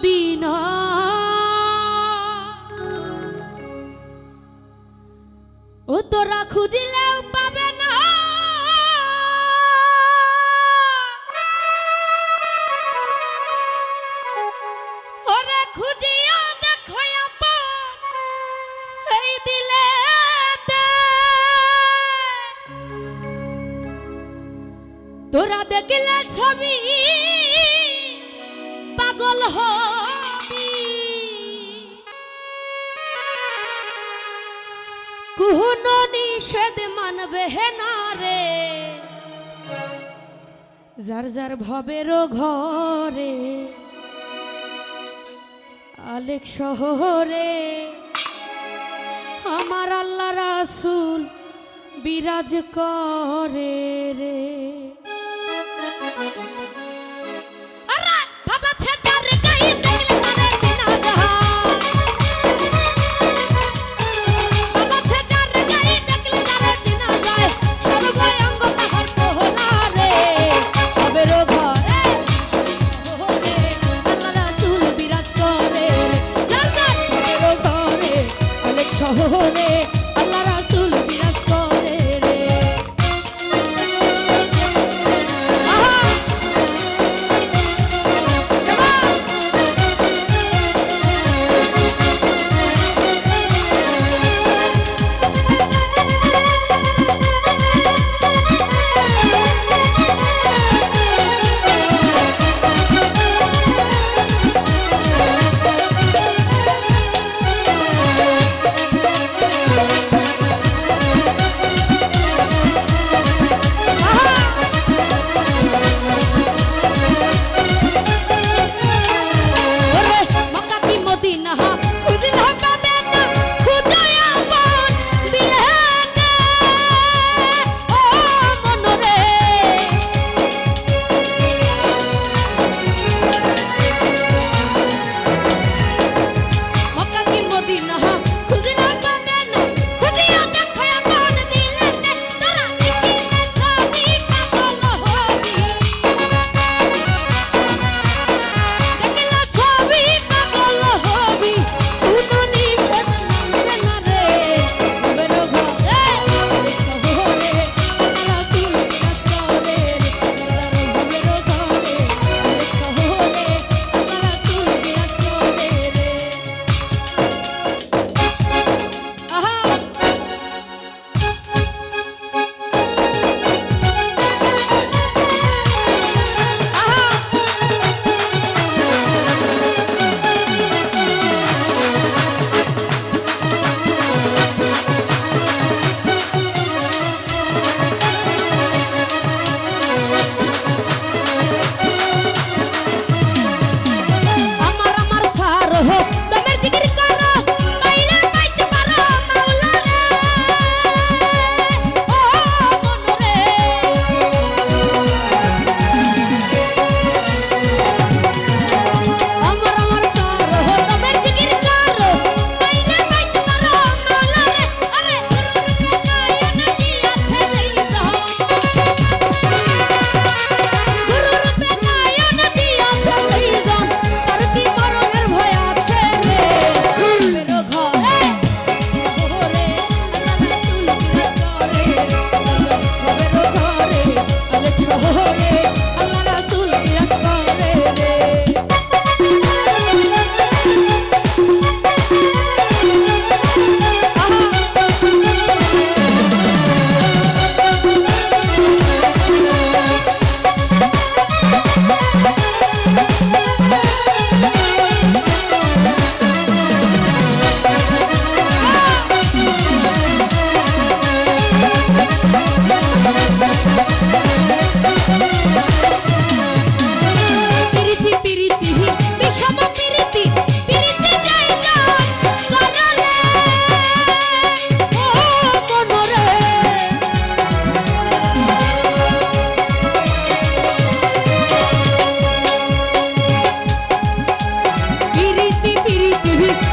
Medina oh তোরা খুঁজিলেও পাবে না। ওরা খুঁজিয়া দেখো এই দিলে তোরা দেখলে ছবি পাগল হবি। কুহনো নিষেধ মানবে না রে যার যার ভবেরও ঘরে, আলেক শহরে, আমার আল্লাহ রাসুল বিরাজ করে রে। Вік.